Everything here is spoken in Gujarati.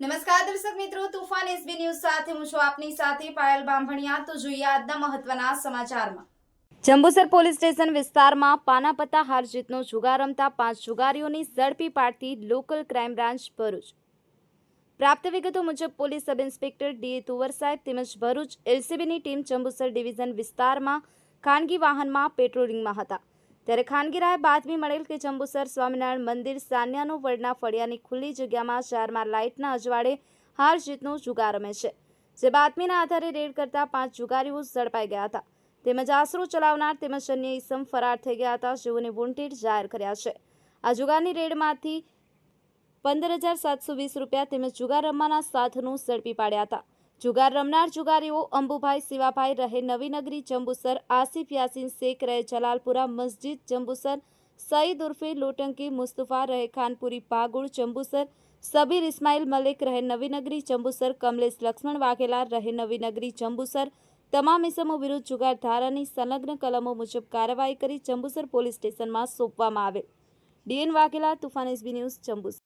નમસ્કાર દર્શક મિત્રો, તુફાન એસબી ન્યૂઝ સાથે હું છું આપની સાથે પાયલ બાંભણિયા. તો જોઈએ આજના મહત્વના સમાચારમાં. જંબુસર પોલીસ સ્ટેશન વિસ્તારમાં પાનાપત્તા હાર જીતનો જુગાર રમતા પાંચ જુગારીઓની ઝડપી પાડતી લોકલ ક્રાઇમ બ્રાન્ચ ભરૂચ. પ્રાપ્ત વિગતો મુજબ, police sub inspector D A Tuvar સાહેબ તેમજ ભરૂચ એલસીબીની ટીમ જંબુસર ડિવિઝન વિસ્તારમાં ખાનગી વાહનમાં પેટ્રોલિંગમાં હતા. ત્યારે ખાનગીરાએ બાતમી મળેલ કે જંબુસર સ્વામિનારાયણ મંદિર સાન્યાનું વડના ફળિયાની ખુલ્લી જગ્યામાં ચારમાં લાઇટના અજવાળે હાર જીતનો જુગાર રમે છે, જે બાતમીના આધારે રેડ કરતા પાંચ જુગારીઓ ઝડપાઈ ગયા હતા. તેમજ આશરો ચલાવનાર તેમજ અન્ય ઇસમ ફરાર થઈ ગયા હતા જેઓને વોન્ટેડ જાહેર કર્યા છે. આ જુગારની રેડમાંથી પંદર હજાર સાતસો વીસ રૂપિયા તેમજ જુગાર રમવાના સાધનો ઝડપી પાડ્યા હતા. જુગાર રમનાર જુગારીઓ અંબુભાઈ શિવાભાઈ રહે નવીનગરી જંબુસર, આસિફ યાસીન શેખ રહે જલાલપુરા મસ્જિદ જંબુસર, સઈદ ઉર્ફે લોટંકી મુસ્તફા રહે ખાનપુરી પાગુળ જંબુસર, સબીર ઇસ્માઇલ મલિક રહે નવીનગરી જંબુસર, કમલેશ લક્ષ્મણ વાઘેલા રહે નવીનગરી જંબુસર, તમામ ઇસમો વિરુદ્ધ જુગાર ધારાની સંલગ્ન કલમો મુજબ કાર્યવાહી કરી જંબુસર પોલીસ સ્ટેશનમાં સોંપવામાં આવે DN Vaghela તુફાન SB news Jambusar.